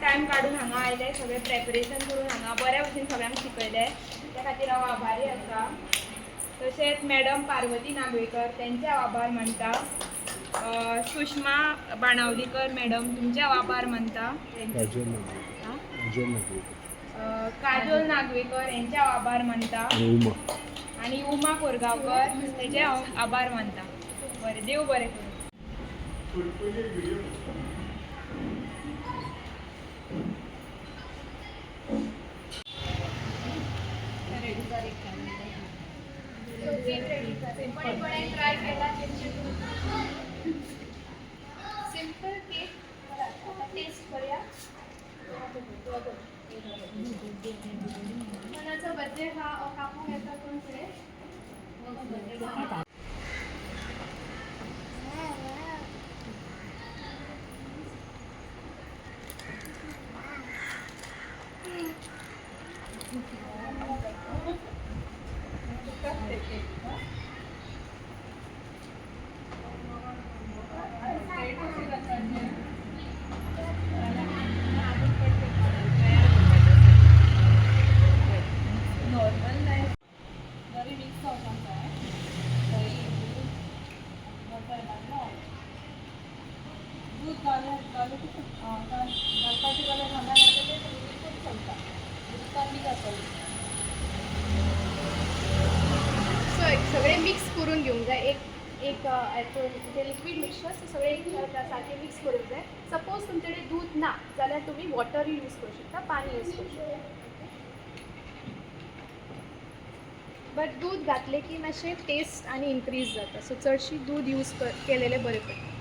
Time काढून हांगा आयले सगळे प्रेपरेशन करून हांगा. बऱ्या भशेन सगळ्यांक शिकयले. त्या खातीर हांव आभारी आसा. तशेंच मॅडम पार्वती नागवेकर तेंचे हांव आभार मानता. सुषमा बाणावलीकर मॅडम तुमचे हांव आभार मानता. काजल नागवेकर. हा? यांचे हांव आभार मानता. आणि उमा. कोरगांवकर तेजे हांव आभार मानता. बरें देव बरें करूं ट्राय केला सिंपल केक टेस्ट करूया मनाचा बर्थडे हा अ, कापून येतात कोण पुढे नॉर्मल नाही जरी मिक्स जावपाक जाय दही बटर घालून दूध घालून घालून घालपाचें जाल्यार घालना नाजाल्यार तें लिक्वीड चलता उदकान बी जातलें सो एक सगळे मिक्स करून घेऊन जाय एक एक जे लिक्वीड मिक्सर ते सगळे सारखे मिक्स करूंक जाय सपोज तुमचे कडेन दूध ना जाल्यार तुमी वॉटर यूज करू शकता पाणी यूज करू शकता. बट दूध घातले की मातशें टेस्ट आनी इनक्रीज जाता. सो चडशी दूध यूज केलेले बरे बरें पडटा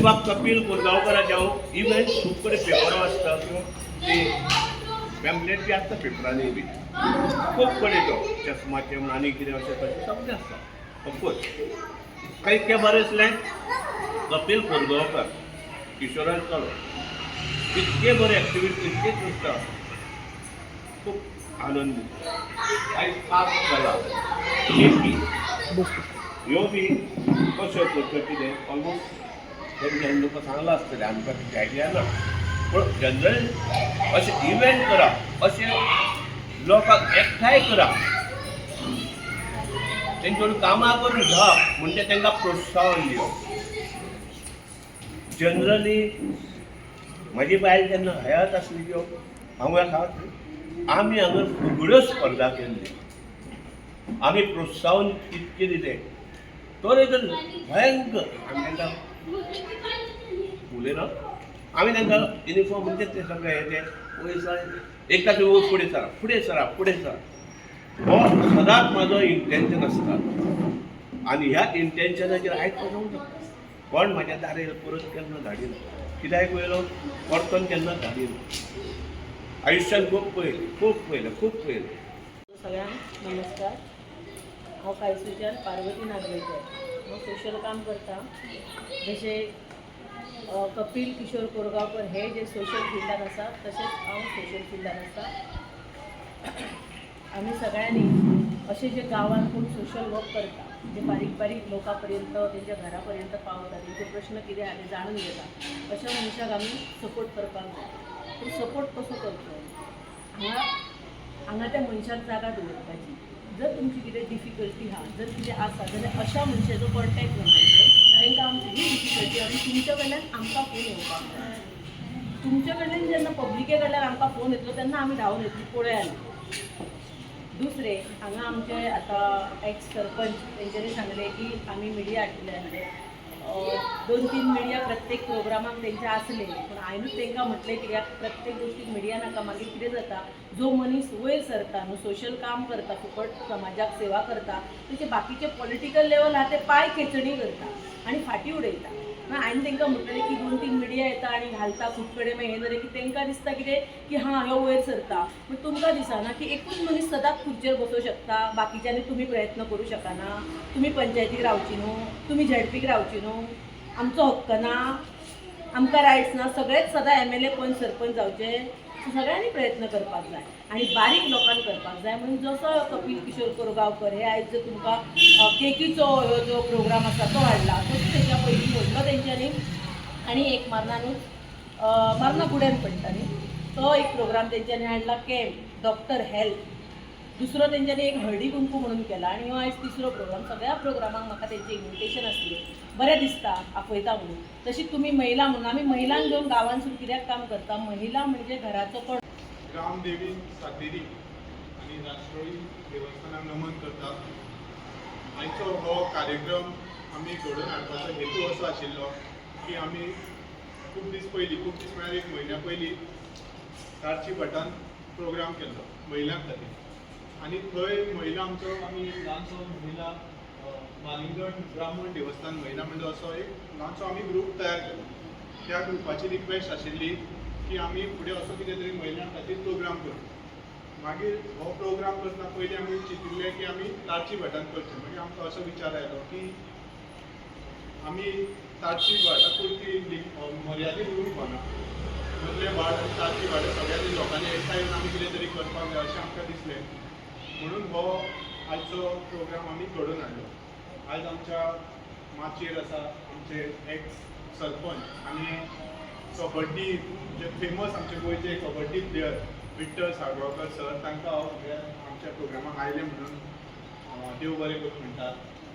ॲक्च्युली बाब कपिल कोरगांवकाराचे हांव इव्हन खूब कडेन पेपर वाचता किंवा ते पॅम्पलेट बी आसता पेपरांनी बी. खूब कडेन तो चष्माचे म्हण आनी कितें अशें तशें सगळें आसता ऑफकोर्स काही ते बरें दिसलें कपिल कोरगांवकर किशोरान चलो इतके बरे एक्टिविटी इतके करता खूब आनंद. आयज पास जाला एक ह्यो बी. कश्यो करच्यो कितें ऑलमोस्ट त्यांनी लोक सांगलां आसतलें आमकां तिची आयडिया ना पूण जनरल अशें इव्हेंट करा अशें लोकांक एकठांय करा. तेंच्यांनी कामां करून घेवप म्हणजे तांकां प्रोत्साहन दिवप जनरली म्हजी बायल जेन्ना हयात आसली त्यो हांव खात आमी हांगा फुगड्यो स्पर्धा केल्ली आमी प्रोत्साहन इतकें दिलें तर एक भयंकर आमी तेंकां मुले ना? आम्ही तांकां युनिफॉर्म म्हणजे ते सगळे हे ते पयस एका तूं फुडें सरा फुडें सरा फुडें सरा. हो सदांच म्हाजो इंटेन्शन आसता आनी ह्या इंटेन्शनाचेर आयज वचूंक कोण माझ्या दारेर परत केन्ना धाडिना कित्याक वयलो परतून केन्ना धाडिना आयुश्यान खूब पयलें खूब पयलें खूब पयलें सगळ्यांक नमस्कार. हांव कायसूच्यान पार्वती नागवेकर. सोशल काम करता. जशें कपिल किशोर कोरगांवकर हे जे सोशल फिल्डात आसा तशेंच हांव सोशल फिल्डात आसा आमी सगळ्यांनी असे जे गांवांत कोण सोशल वर्क करता जे बारीक बारीक लोकां पर्यंत घरापर्यंत घरा पर्यंत पावता तेंचे प्रश्न कितें आले जाणून घेता अशा मनशाक आमी सपोर्ट करपाक जाय तो सपोर्ट कसो करचो हांगा हांगा त्या मनशाक जागा दवरपाची जर तुमची कितें डिफिकल्टी आहा जर कितें आसा जाल्यार अशा मनशाचो कॉन्टॅक्ट करपाचो तांकां आमची ही डिफिकल्टी आनी तुमच्या कडल्यान आमकां फोन येवपाक जाय तुमच्या कडल्यान जेन्ना पब्लिके कडल्यान आमकां फोन येतलो तेन्ना आमी धांवन येतली पळयात दुसरे हांगा आमचे आतां एक्स सरपंच तेंच्यांनी सांगले की आमी मिडिया हाडटले दोन तीन मिडिया प्रत्येक प्रोग्रामाक तेंचे आसले पूण हांवेंच तांकां म्हटलें कित्याक प्रत्येक गोष्टीक मिडिया नाका मागीर कितें जाता. जो मनीस वयर सरता न्हू सोशल काम करता फुकट समाजाक सेवा करता तेचे बाकीचे पॉलिटिकल लेवल आहा ते पांय खेचणी करता आनी फाटीं उडयता हांवें तांकां म्हणटलें की दोन तीन मिडिया येता आनी घालता खूब कडेन मागीर हें जालें की तांकां दिसता कितें की हां ह्यो वयर सरता. पूण तुमकां दिसना की एकूच मनीस सदांच खुर्चेर बसूं शकता बाकीच्यांनी तुमी प्रयत्न करूं शकना. तुमी पंचायतीक रावची न्हू तुमी झेडपीक रावची न्हू. आमचो हक्क ना. आमकां रायट्स ना. सगळेच सदां एम एल ए पंच सरपंच जावचे सगळ्यांनी प्रयत्न करपाक जाय. आनी बारीक लोकांनी करपाक जाय. म्हणून जसो कपील किशोर कोरगांवकर हे आयज जर तुमकां केकीचो ह्यो जो प्रोग्राम आसा तो हाडला पयलीं व्हडलो तेंच्यांनी आनी एक मारनानूच मारना फुड्यान पडटा न्ही तो एक प्रोग्राम तेंच्यांनी हाडला कॅम्प डॉक्टर हेल्थ दुसरो तेंच्यांनी एक हळदी कुंकू म्हणून केला आनी हो आयज तिसरो प्रोग्राम सगळ्या प्रोग्रामांक म्हाका तेंचे इन्विटेशन आसले बरें दिसता आपयता म्हणून. तशीच तुमी महिला म्हणून आमी महिलांक घेवन गांवांसून कित्याक काम करता? महिला म्हणजे घराचो पण रामदेवी सातेरी आणि राष्ट्रोळी देवस्थानाक नमन करता आयचो हो कार्यक्रम आमी घडोवन हाडपाचो हेतू असो आशिल्लो की आमी खूब दीस पयलीं खूब दीस म्हळ्यार म्हणजे एक म्हयन्या पयलीं तारची भटान प्रोग्राम केल्लो महिलां खातीर आनी थंय महिला आमचो आमी एक ल्हानसो महिला मालिंगण ब्राह्मण देवस्थान महिला मंडळ असो एक ल्हानसो आमी ग्रूप तयार केलो. त्या ग्रुपाची रिक्वेस्ट आशिल्ली की आमी फुडें असो कितें तरी महिलां खातीर प्रोग्राम करचो मागीर हो प्रोग्राम करतना पयलीं आमी चिंतिल्लें की आमी तारची भटान करचें. मागीर म्हणजे आमकां असो विचार आयलो की आमी ताची भाटा पुरती मर्यादीत उरूंक ना मदले भाट आनी तारची सगळ्यांनी लोकांनी एकठांय येवन आमी कितें तरी करपाक जाय अशें आमकां दिसलें. म्हणून हो आयचो प्रोग्राम आमी घडोवन हाडलो आयज आमच्या माचयेर आसा आमचे एक्स सरपंच आनी कबड्डी जे फेमस आमचे गोंयचे कबड्डी प्लेयर विठ्ठल साळगांवकर सर तांकां हो हांव सगळ्या आमच्या प्रोग्रामाक आयले म्हणून देव बरें करूं म्हणटा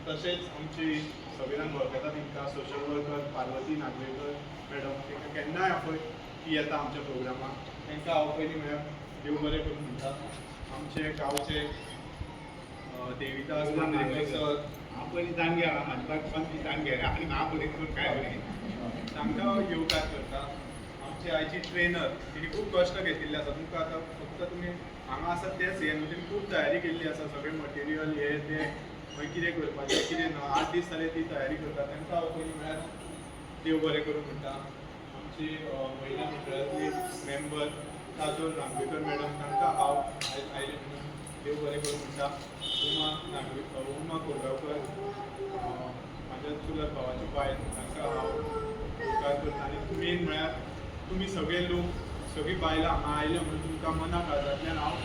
तशेंच आमची संविधान वळखता तांकां social worker Parvati Nagvekar madam तांकां केन्नाय आपय ती येता आमच्या प्रोग्रामाक तांकां हांव पयलीं म्हळ्यार देव बरें करूं म्हणटा आमचे गांवचे देविदास मांद्रेकर सर. हांव पयलीं आहा म्हाजे पण ती जाणगे आनी बरी करून काय बरी तांकां येवकार करता आमचे आयची ट्रेनर तिणी खूब कश्ट घेतिल्ले आसा तुमकां आतां फक्त तुमी हांगा आसात तेच हे खूब तयारी केल्ली आसा सगळें मटेरियल हे ते मागीर कितें करपाचें कितें ना आठ दीस जाले ती तयारी करता तांकां हांव पयलीं म्हळ्यार देव बरें करूं म्हणटा आमची महिला मंडळांतली मेंबर काजोल नागवेकर मॅडम तांकां हांव आय- आयले म्हणून देव बरें करूं म्हणटा उमा नागवे उमा कोरगांवकर म्हाज्या चुलत भावाची बायल तांकां हांव उपकार करता आनी मेन म्हळ्यार तुमी सगळे लोक सगळीं बायलां हांगा म्हणून तुमकां मना काळजांतल्यान हांव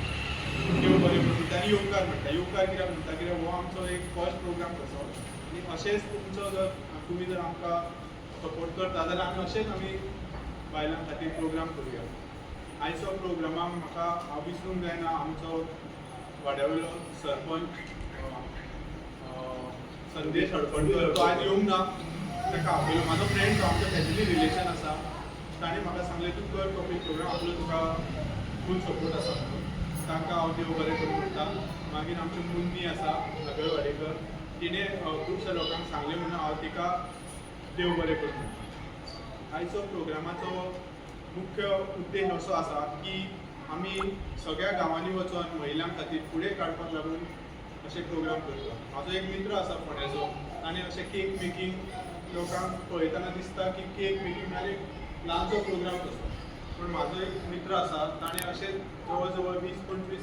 देव बरें म्हणटा आनी योगकार म्हणटा योगकार कित्याक म्हणटा कित्याक हो आमचो एक फर्स्ट प्रोग्राम कसो आनी अशेंच तुमचो जर तुमी जर आमकां सपोर्ट करता जाल्यार आमी अशेंच आमी बायलां खातीर प्रोग्राम करुया. आयचो प्रोग्रामाक म्हाका हांव विसरूंक जायना आमचो वाड्यावयलो सरपंच संदेश हडपण तो आयज येवंक ना ताका आपयलो म्हाजो फ्रेंड तो आमचो फॅमिली रिलेशन आसा ताणें म्हाका सांगलें तूं कर कॉपी प्रोग्राम आपलो तुका फूल सपोर्ट आसा तांकां हांव देव बरें करूं म्हणटा मागीर आमची मुन्नी आसा नगरवाडेकर तिणें खुबश्या लोकांक सांगलें म्हणून हांव तिका देव बरें करूं म्हणटा आयचो प्रोग्रामाचो मुख्य उद्देश असो आसा की आमी सगळ्या गांवांनी वचोन महिलां खातीर फुडें काडपाक लागून अशे प्रोग्राम करता. म्हाजो एक मित्र आसा फोंड्याचो ताणें अशें केक मेकींग लोकांक पळयतना दिसता की केक मेकींग म्हळ्यार एक ल्हानसो प्रोग्राम कसो पूण म्हाजो एक मित्र आसा ताणें अशें जवळ जवळ वीस पंचवीस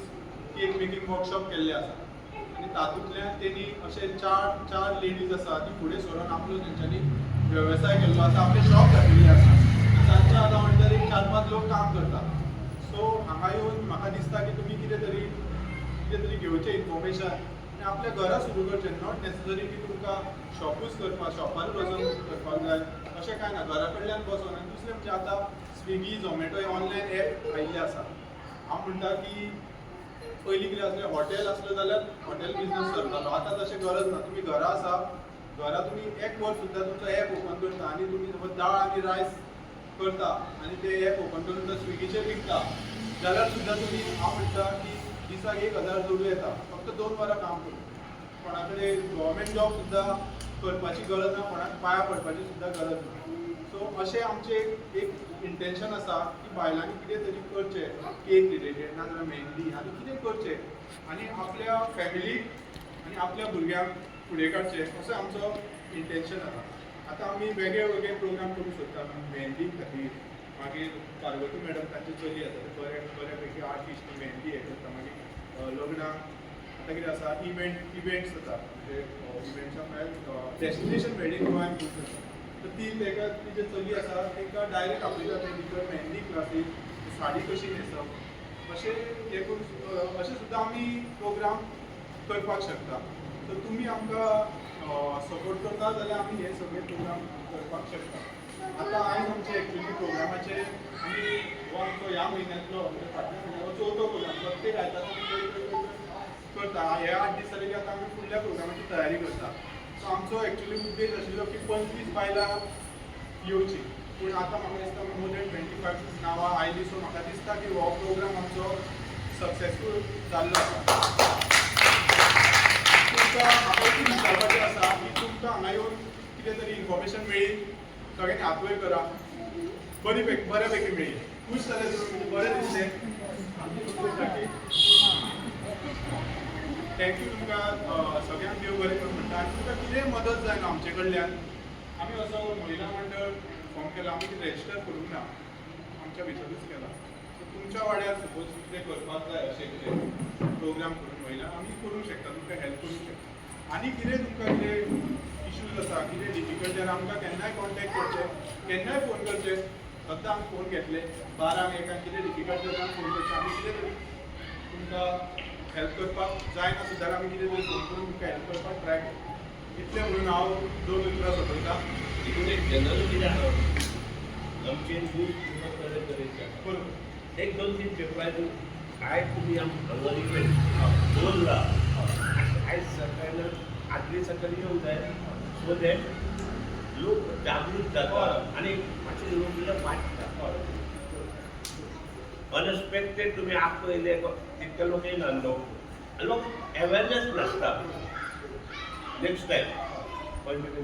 केक मेकिंग वर्कशॉप केल्ले आसा आनी तातूंतल्यान तेणी अशे चार चार लेडीज आसा ती फुडें सरून आपलो तेंच्यांनी वेवसाय केल्लो आसा आपले शॉप घातिल्ले आसा तांचे आतां म्हणटा एक चार पांच लोक काम करता सो हांगा येवन म्हाका दिसता की तुमी कितें तरी कितें तरी घेवचें इन्फॉर्मेशन आपल्या घरा सुरू करचें नॉट नेसेसरी की तुमकां शॉपूच करपाक शॉपार वचून करपाक जाय. अशें कांय ना घरा कडल्यान बसून. आनी दुसरें म्हणजे आतां स्विगी झोमॅटो हे ऑनलायन एप आयिल्ले आसा. हांव म्हणटा की पयलीं कितें आसलें हॉटेल आसलें जाल्यार हॉटेल बिजनस करतालो. आतां तशें गरज ना. तुमी घरा आसा घरा तुमी एक वर सुद्दां तुमचो एप ओपन करता आनी तुमी समज दाळ आनी रायस करता आनी ते एप ओपन करून तो स्विगीचेर विकता जाल्यार सुद्दां तुमी हांव म्हणटा की दिसाक एक हजार जोडूं येता फक्त दोन वरां काम करून कोणा कडेन गव्हर्मेंट जॉब सुद्दां करपाची गरज ना कोणाक पांयां पडपाची सुद्दां गरज ना सो अशें आमचें एक एक इंटेंशन आसा की बायलांनी कितें तरी करचें. केक रिलेटेड नाजाल्यार मेहंदी आनी कितें करचें. आनी आपल्या फॅमिलीक आनी आपल्या भुरग्यांक फुडें काडचें असो आमचो इंटेंशन आसा आतां आमी वेगळे वेगळे प्रोग्राम करूंक सोदता मेहंदी खातीर. मागीर पार्वती मॅडम तांची चली आसा बऱ्या बऱ्या बऱ्यापैकी आर्टिस्ट मेहंदी हे करता मागीर लग्नां लग्नाक आतां कितें आसा इव्हेंट इव्हेंट्स जाता म्हणजे इव्हेंट्सां म्हळ्यार डेस्टिनेशन वेडींग गोंयान खूब जाता तर ती तेका ती जे चली आसा तेका डायरेक्ट आपल्या भितर मेहंदी क्लासीस साडी कशी न्हेसप अशें हें करून अशें सुद्दां आमी प्रोग्राम करपाक शकता. तर तुमी आमकां सपोर्ट करता जाल्यार आमी हे सगळे प्रोग्राम करपाक शकता आतां आयज आमचे एक्चुली प्रोग्रामाचे आमी हो आमचो ह्या म्हयन्यांतलो म्हणजे फाटल्या म्हयन्याचो चवथो प्रोग्राम प्रत्येक आयतारा म्हणजे करता. हे आठ दीस जाले की आतां आमी फुडल्या प्रोग्रामाची तयारी करता. सो आमचो एक्चुली उद्देश आशिल्लो की पंचवीस बायलां येवची पूण आतां म्हाका दिसता मोर देन ट्वेंटी फायव नांवां आयली सो म्हाका दिसता की हो प्रोग्राम आमचो सक्सेसफूल जाल्लो आसा तुमकां म्हाका इतलें विचारपाचें आसा की तुमकां हांगा येवन कितें तरी इन्फॉर्मेशन मेळ्ळी सगळ्यांनी हातवयर करा. बरी पैकी बऱ्या पैकी मेळ्ळी खूश जाले तुमी म्हणजे बरें दिसलें. आमची तुमचे थँक्यू तुमकां सगळ्यांक देव बरें करूं म्हणटा आनी तुमकां कितें मदत जाय आमचे कडल्यान. आमी असो महिला मंडळ फॉर्म केला आमी कितें रजिस्टर करूंक ना आमच्या भितरूच केला. तुमच्या वाड्यार सपोज कितें करपाक जाय अशें कितें प्रोग्राम करून महिला आमी करूंक शकता तुमकां हेल्प करूंक शकता. आनी कितें तुमकां कितें इश्यूज आसा कितें डिफिकल्ट जाल्यार आमकां केन्नाय कॉन्टेक्ट करचें केन्नाय फोन करचें सद्दां आमी फोन घेतले. बारांक एकाक कितें डिफिकल्ट जाता फोन करचें आमी कितें तरी तुमकां हेल्प करपाक जायना सुद्दां आमी कितें तरी फोन करून तुमकां हेल्प करपाक ट्राय करता. इतलें म्हणून हांव दोन उतरां सोंपयतां तितून एक जनरल कितें आसा पूर्ण तरे तरेचे आसा. बरोबर. एक दोन तीन पेपर काय तुम्ही आम बोलला काय दवरला आयज सरकारान आदली सकयल येवंक जाय सो दॅट लोक जागृत जाता आनी मातशे लोक वाटता अनएक्सपेक्टेड तुम्ही आपयले तितके लोक येयना लोक लोक अवेअरनेस नसतात. नेक्स्ट टायम पॉयंट कितें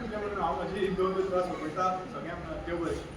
म्हणून हांव म्हाजी दोन उतरां सोंपयतां सगळ्यांक देव बरें